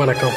வணக்கம்.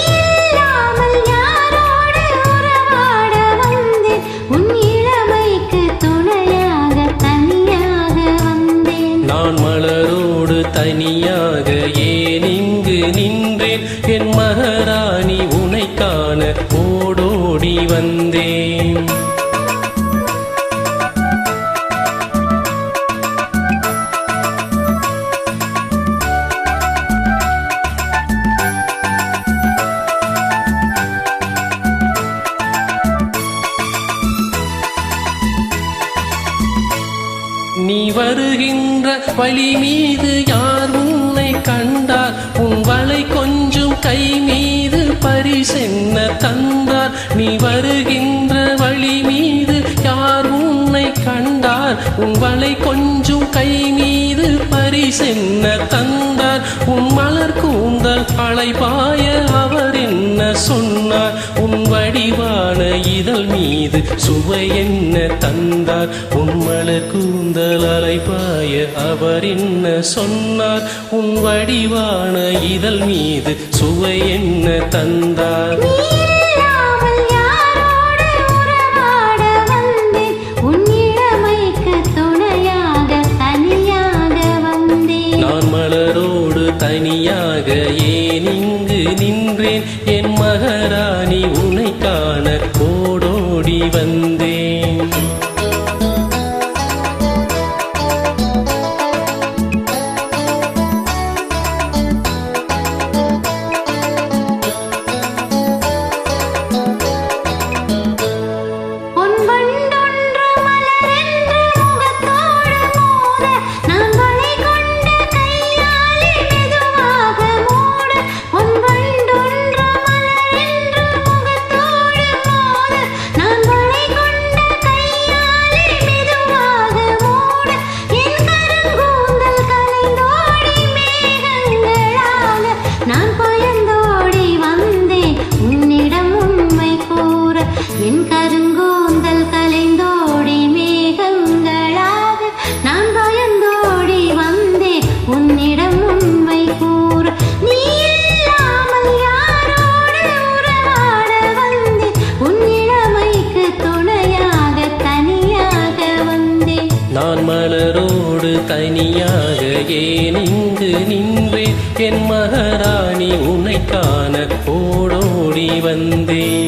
காத்து நின்றேன். என் மகராணி உனை காண ஓடோடி வந்தேன். நீ வருகின்ற வழி மீது யாரும் கண்டார் உன் வலை கொஞ்சம் கை மீது பரிசென்ன தந்தார் நீ வருகின்ற வழி மீது யார் உன்னை கண்டார் உன் வலை கொஞ்சம் கை மீது பரிசென்ன தந்தார் உன் மலர் கூந்தல் அழைப்பாய அவர் என்ன சொன்னார்? உன் வடிவார் இதழ் மீது சுவை என்ன தந்தார்? உன் மலர் கூந்தல் அலைபாய அவர் என்ன சொன்னார்? உன் வடிவான இதழ் மீது சுவை என்ன தந்தார்? தனியாக ஏன் இங்கு நின்றேன்? என் மகராணி உன்னை நான் மலரோடு தனியாக ஏன் இங்கு நின்றேன்? என் மகாராணி உன்னை காண ஓடோடி வந்தேன்.